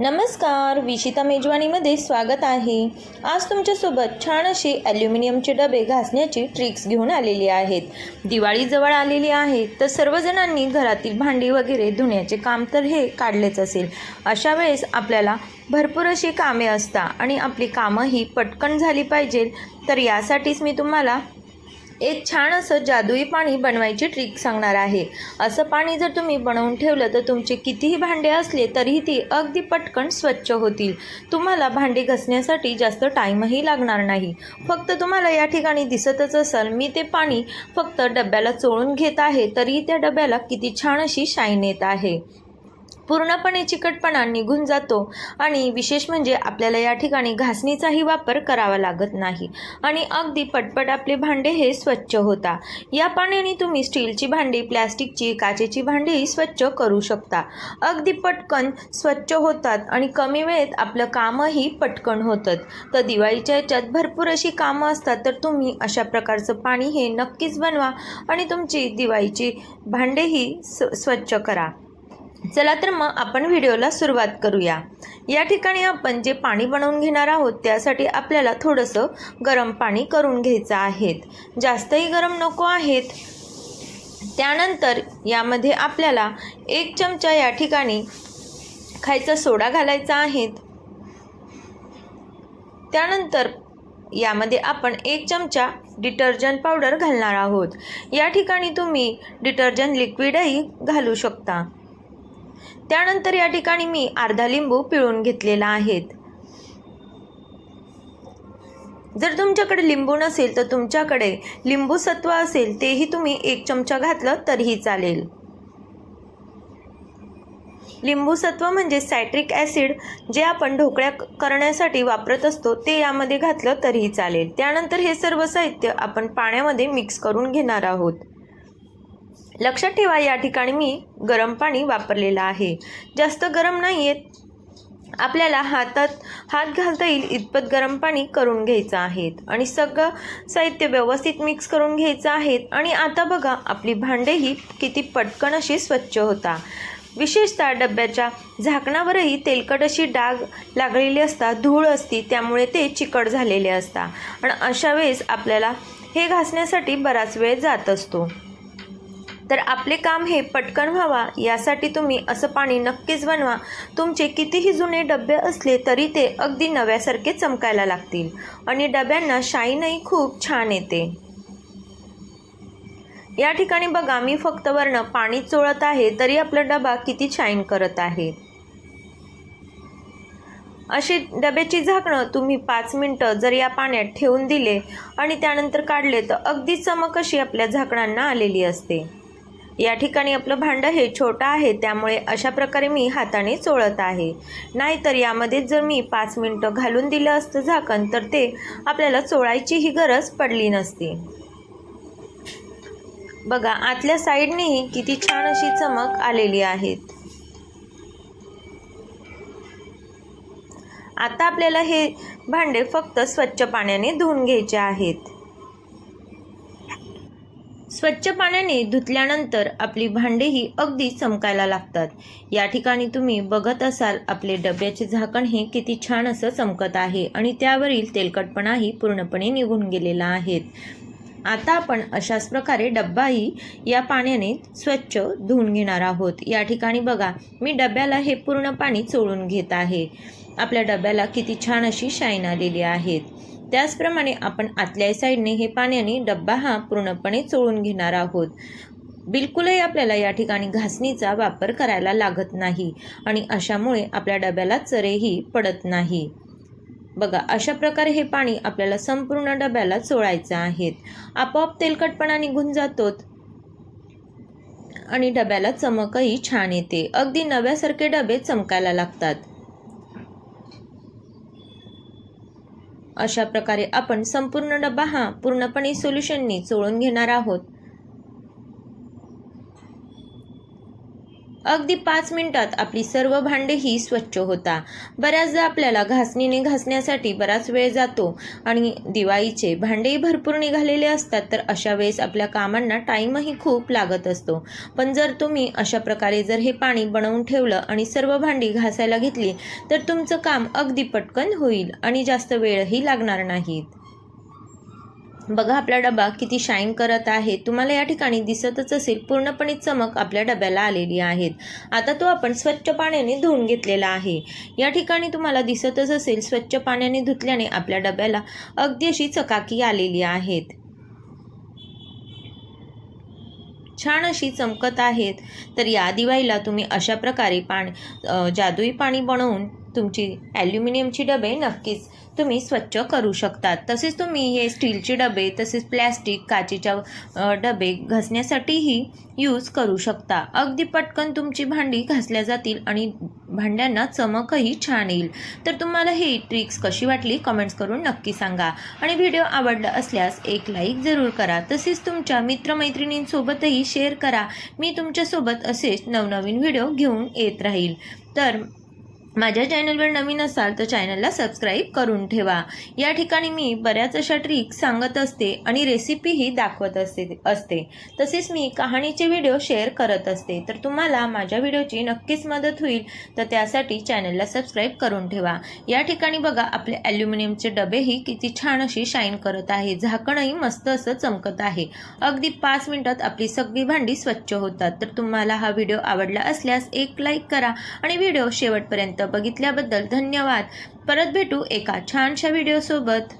नमस्कार विशिता मेजवानीमध्ये स्वागत आहे. आज तुमच्यासोबत छान असे ॲल्युमिनियमचे डबे घासण्याची ट्रिक्स घेऊन आलेली आहेत. दिवाळीजवळ आलेली आहे तर सर्वजणांनी घरातील भांडी वगैरे धुण्याचे काम तर हे काढलेच असेल. अशा वेळेस आपल्याला भरपूर अशी कामे असतात आणि आपली कामंही पटकन झाली पाहिजे तर यासाठीच मी तुम्हाला एक छान असं जादुई पाणी बनवायची ट्रिक सांगणार आहे. असं पाणी जर तुम्ही बनवून ठेवलं तर तुमचे कितीही भांडे असले तरीही ती अगदी पटकन स्वच्छ होतील. तुम्हाला भांडी घसण्यासाठी जास्त टाईमही लागणार नाही. फक्त तुम्हाला या ठिकाणी दिसतच असाल मी ते पाणी फक्त डब्याला चोळून घेत आहे तरीही त्या डब्याला किती छान अशी शाईन येत आहे. पूर्णपणे चिकटपणा निघून जातो आणि विशेष म्हणजे आपल्याला या ठिकाणी घासणीचाही वापर करावा लागत नाही. आणि अगदी पटपट आपले भांडे हे स्वच्छ होता. या पाण्याने तुम्ही स्टीलची भांडी प्लॅस्टिकची काचेची भांडीही स्वच्छ करू शकता. अगदी पटकन स्वच्छ होतात आणि कमी वेळेत आपलं कामही पटकन होतं. तर दिवाळीच्या याच्यात भरपूर अशी कामं असतात तर तुम्ही अशा प्रकारचं पाणी हे नक्कीच बनवा आणि तुमची दिवाळीची भांडेही स्व स्वच्छ करा. चला तर मग आपण व्हिडिओला सुरुवात करूया. या ठिकाणी आपण जे पाणी बनवून घेणार आहोत त्यासाठी आपल्याला थोडंसं गरम पाणी करून घ्यायचं आहेत जास्तही गरम नको आहेत त्यानंतर यामध्ये आपल्याला एक चमचा या ठिकाणी खायचा सोडा घालायचा आहे. त्यानंतर यामध्ये आपण एक चमचा डिटर्जंट पावडर घालणार आहोत. या ठिकाणी तुम्ही डिटर्जंट लिक्विडही घालू शकता. त्यानंतर या ठिकाणी मी अर्धा लिंबू पिळून घेतलेला आहेत जर तुमच्याकडे लिंबू नसेल तर तुमच्याकडे लिंबू सत्व असेल तेही तुम्ही एक चमचा घातलं तरीही चालेल. लिंबूसत्व म्हणजे सायट्रिक ॲसिड जे आपण ढोकळ्या करण्यासाठी वापरत असतो ते यामध्ये घातलं तरीही चालेल. त्यानंतर हे सर्व साहित्य आपण पाण्यामध्ये मिक्स करून घेणार आहोत. लक्षात ठेवा या ठिकाणी मी गरम पाणी वापरलेलं आहे. जास्त गरम नाही आहेत आपल्याला हातात हात घालता येईल इतपत गरम पाणी करून घ्यायचं आहे. आणि सगळं साहित्य व्यवस्थित मिक्स करून घ्यायचं आहे. आणि आता बघा आपली भांडेही किती पटकन अशी स्वच्छ होता. विशेषतः डब्याच्या झाकणावरही तेलकट अशी डाग लागलेली असतात धूळ असती त्यामुळे ते चिकट झालेले असतात आणि अशा वेळेस आपल्याला हे घासण्यासाठी बराच वेळ जात असतो. तर आपले काम हे पटकन व्हावा यासाठी तुम्ही असं पाणी नक्कीच बनवा. तुमचे कितीही जुने डबे असले तरी ते अगदी नव्यासारखे चमकायला लागतील आणि डब्यांना शाईनही खूप छान येते. या ठिकाणी बघा मी फक्त वर्ण पाणी चोळत आहे तरी आपला डबा किती शाईन करत आहे. अशी डब्याची झाकणं तुम्ही पाच मिनटं जर या पाण्यात ठेवून दिले आणि त्यानंतर काढले तर अगदी चमक अशी आपल्या झाकणांना आलेली असते. या ठिकाणी आपलं भांडं हे छोटं आहे त्यामुळे अशा प्रकारे मी हाताने चोळत आहे. नाहीतर यामध्ये जर मी पाच मिनटं घालून दिलं असतं झाकण तर ते आपल्याला चोळायचीही गरज पडली नसती. बघा आतल्या साईडनेही किती छान अशी चमक आलेली आहेत. आता आपल्याला हे भांडे फक्त स्वच्छ पाण्याने धुवून घ्यायचे आहेत. स्वच्छ पाण्याने धुतल्यानंतर आपली भांडेही अगदी चमकायला लागतात. या ठिकाणी तुम्ही बघत असाल आपले डब्याचे झाकण हे किती छान असं चमकत आहे आणि त्यावरील तेलकटपणाही पूर्णपणे निघून गेलेला आहे. आता आपण अशाच प्रकारे डब्बाही या पाण्याने स्वच्छ धुवून घेणार आहोत. या ठिकाणी बघा मी डब्याला हे पूर्ण पाणी चोळून घेत आहे. आपल्या डब्याला किती छान अशी शाईन आलेली आहेत. त्याचप्रमाणे आपण आतल्या साईडने हे पाण्याने डब्बा हा पूर्णपणे चोळून घेणार आहोत. बिलकुलही आपल्याला या ठिकाणी घासणीचा वापर करायला लागत नाही आणि अशामुळे आपल्या डब्याला चरेही पडत नाही. बघा अशा प्रकारे हे पाणी आपल्याला संपूर्ण डब्याला चोळायचं आहेत आपोआप तेलकटपणा निघून जातो आणि डब्याला चमकही छान येते. अगदी नव्यासारखे डबे चमकायला लागतात. अशा प्रकारे आपण संपूर्ण डबा हा पूर्णपणे सोल्युशननी चोळून घेणार आहोत. अगदी पाच मिनिटात आपली सर्व भांडेही स्वच्छ होता. बऱ्याचदा आपल्याला घासणीने घासण्यासाठी बराच वेळ जातो आणि दिवाळीचे भांडेही भरपूर निघालेले असतात तर अशा वेळेस आपल्या कामांना टाईमही खूप लागत असतो. पण जर तुम्ही अशा प्रकारे जर हे पाणी बनवून ठेवलं आणि सर्व भांडी घासायला घेतली तर तुमचं काम अगदी पटकन होईल आणि जास्त वेळही लागणार नाहीत. बघा आपला डबा किती शाईन करत आहे. तुम्हाला या ठिकाणी दिसतच असेल पूर्णपणे चमक आपल्या डब्याला आलेली आहेत. आता तो आपण स्वच्छ पाण्याने धुवून घेतलेला आहे. या ठिकाणी तुम्हाला दिसतच असेल स्वच्छ पाण्याने धुतल्याने आपल्या डब्याला अगदी अशी चकाकी आलेली आहेत. छान अशी चमकत आहेत. तर या दिवाळीला तुम्ही अशा प्रकारे पाणी जादुई पाणी बनवून तुमची ॲल्युमिनियमची डबे नक्कीच तुम्ही स्वच्छ करू शकतात. तसेच तुम्ही हे स्टीलचे डबे तसेच प्लॅस्टिक काचेच्या डबे घासण्यासाठीही यूज करू शकता. अगदी पटकन तुमची भांडी घासल्या जातील आणि भांड्यांना चमकही छान येईल. तर तुम्हाला ही ट्रिक्स कशी वाटली कमेंट्स करून नक्की सांगा. आणि व्हिडिओ आवडला असल्यास एक लाईक जरूर करा. तसेच तुमच्या मित्रमैत्रिणींसोबतही शेअर करा. मी तुमच्यासोबत असेच नवनवीन व्हिडिओ घेऊन येत राहील. तर माझ्या चॅनलवर नवीन असाल तर चॅनलला सबस्क्राईब करून ठेवा. या ठिकाणी मी बऱ्याच अशा ट्रिक्स सांगत असते आणि रेसिपीही दाखवत असते असते. तसेच मी कहाणीचे व्हिडिओ शेअर करत असते. तर तुम्हाला माझ्या व्हिडिओची नक्कीच मदत होईल. तर त्यासाठी चॅनलला सबस्क्राईब करून ठेवा. या ठिकाणी बघा आपले ॲल्युमिनियमचे डबेही किती छान अशी शाईन करत आहे. झाकणही मस्त असं चमकत आहे. अगदी पाच मिनटात आपली सगळी भांडी स्वच्छ होतात. तर तुम्हाला हा व्हिडिओ आवडला असल्यास एक लाईक करा आणि व्हिडिओ शेवटपर्यंत बघितल्याबद्दल धन्यवाद. परत भेटू एका छानशा व्हिडिओसोबत